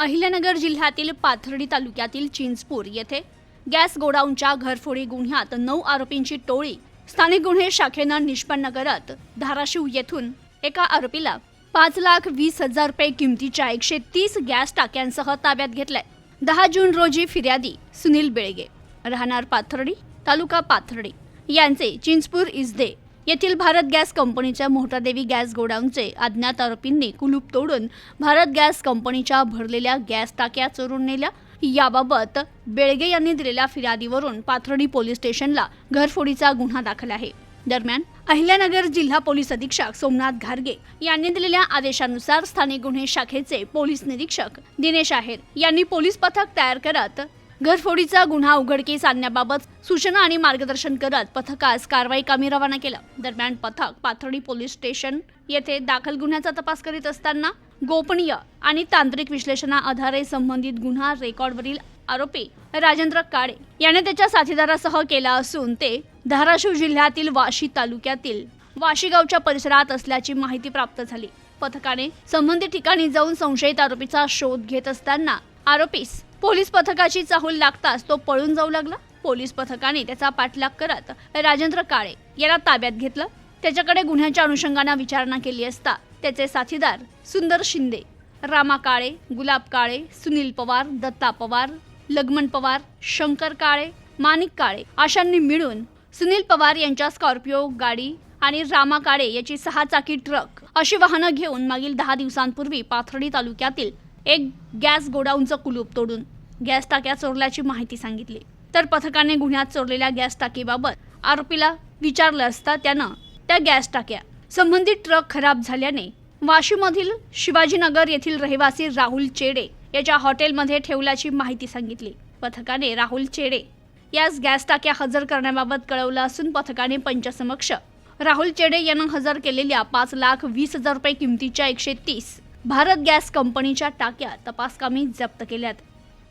अहिल्यानगर जिल्ह्यातील पाथर्डी तालुक्यातील चिंचपूर येथे गॅस गोडाऊनच्या घरफोडी गुन्ह्यात नऊ आरोपींची टोळी. स्थानिक गुन्हे शाखेनं निष्पन्न करत धाराशिव येथून एका आरोपीला पाच लाख वीस हजार रुपये किमतीच्या एकशे तीस गॅस टाक्यांसह ताब्यात घेतलाय. दहा जून रोजी फिर्यादी सुनील बेळगे. राहणार पाथर्डी तालुका पाथर्डी. यांचे चिंचपूर इजदे येथील भारत गॅस कंपनीच्या मोहटादेवी गॅस गोडाऊनचे अज्ञात आरोपींनी कुलूप तोडून भारत गॅस कंपनीच्या भरलेल्या गॅस टाक्या चोरून नेल्या. याबाबत बेळगे यांनी दिलेल्या फिर्यादीवरून पाथर्डी पोलीस स्टेशनला घरफोडीचा गुन्हा दाखल आहे. दरम्यान अहिल्यानगर जिल्हा पोलीस अधीक्षक सोमनाथ घारगे यांनी दिलेल्या आदेशानुसार स्थानिक गुन्हे शाखेचे पोलीस निरीक्षक दिनेश आहेर यांनी पोलीस पथक तयार करत घरफोडीचा गुन्हा उघडकीस आणण्याबाबत सूचना आणि मार्गदर्शन करत पथकास कारवाई कामी रवाना केलं. दरम्यान पथक पाथर्डी पोलीस स्टेशन येथे दाखल गुन्ह्याचा तपास करीत असताना गोपनीय आणि तांत्रिक विश्लेषणा आधारे संबंधित गुन्हा रेकॉर्डवरील आरोपी राजेंद्र काळे याने त्याच्या साथीदारासह केला असून ते धाराशिव जिल्ह्यातील वाशी तालुक्यातील वाशी गावच्या परिसरात असल्याची माहिती प्राप्त झाली. पथकाने संबंधित ठिकाणी जाऊन संशयित आरोपीचा शोध घेत असताना आरोपीस पोलीस पथकाची चाहूल लागताच तो पळून जाऊ लागला. पोलीस पथकाने त्याचा पाठलाग करत राजेंद्र काळे याला ताब्यात घेतलं. त्याच्याकडे गुन्ह्याच्या अनुषंगाने विचारणा केली असता त्याचे साथीदार सुंदर शिंदे रामा काळे गुलाब काळे सुनील पवार दत्ता पवार लग्मन पवार शंकर काळे माणिक काळे अशांनी मिळून सुनील पवार यांच्या स्कॉर्पिओ गाडी आणि रामा काळे याची सहा चाकी ट्रक अशी वाहनं घेऊन मागील दहा दिवसांपूर्वी पाथर्डी तालुक्यातील एक गॅस गोडाऊनचं कुलूप तोडून गॅस टाक्या चोरल्याची माहिती सांगितली. तर पथकाने गुन्ह्यात चोरलेल्या गॅस टाकीबाबत आरोपीला विचारलं असता त्यानं त्या गॅस टाक्या संबंधित ट्रक खराब झाल्याने वाशीमधील शिवाजीनगर येथील रहिवासी राहुल चेडे याच्या हॉटेलमध्ये ठेवल्याची माहिती सांगितली. पथकाने राहुल चेडे यास गॅस टाक्या हजर करण्याबाबत कळवलं असून पथकाने पंचसमक्ष राहुल चेडे यांना हजर केलेल्या पाच लाख वीस हजार रुपये किमतीच्या एकशे तीस भारत गॅस कंपनीच्या टाक्या तपासकामी जप्त केल्यात.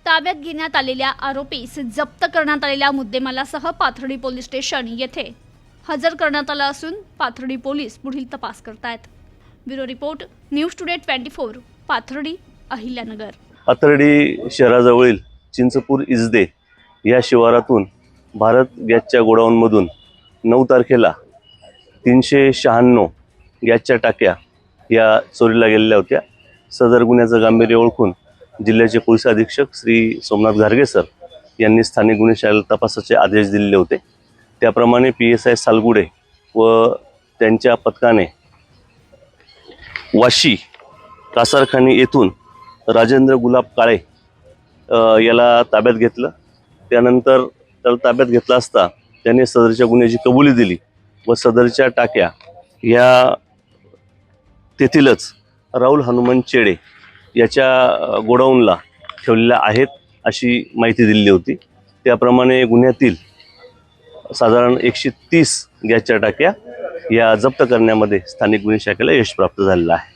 ताब्यात घेण्यात आलेल्या आरोपीस जप्त करण्यात आलेल्या मुद्देमालासह पाथर्डी पोलीस स्टेशन येथे हजर करण्यात आलं असून पाथर्डी पोलीस पुढील तपास करतायत. Bureau report news today twenty four Pathardi Ahilyanagar. Pathardi शहराजवळील चिंचपूर इजदे या शिवारातून भारत गॅसच्या गोडाऊनमधून नऊ तारखेला तीनशे शहाण्णव गॅसच्या टाक्या या चोरीला गेलेल्या होत्या. सदर गुन्ह्याचं गांभीर्य ओळखून जिल्ह्याचे पोलीस अधीक्षक श्री सोमनाथ घारगे सर यांनी स्थानिक गुन्हे शाळेला तपासाचे आदेश दिलेले होते. त्याप्रमाणे पी एस आय सालगुडे व त्यांच्या पथकाने वाशी कासारखानी येथून राजेंद्र गुलाब काळे याला ताब्यात घेतलं. त्यानंतर त्याला ताब्यात घेतला असता त्याने सदरच्या गुन्ह्याची कबुली दिली व सदरच्या टाक्या ह्या तेथीलच राहुल हनुमान चेडे याच्या गोडाऊनला ठेवलेल्या आहेत अशी माहिती दिलेली होती. त्याप्रमाणे गुन्ह्यातील साधारण एकशे तीस गॅसच्या टाक्या या जप्त करण्यामध्ये स्थानिक गुन्हे शाखेला यश प्राप्त झालेलं आहे.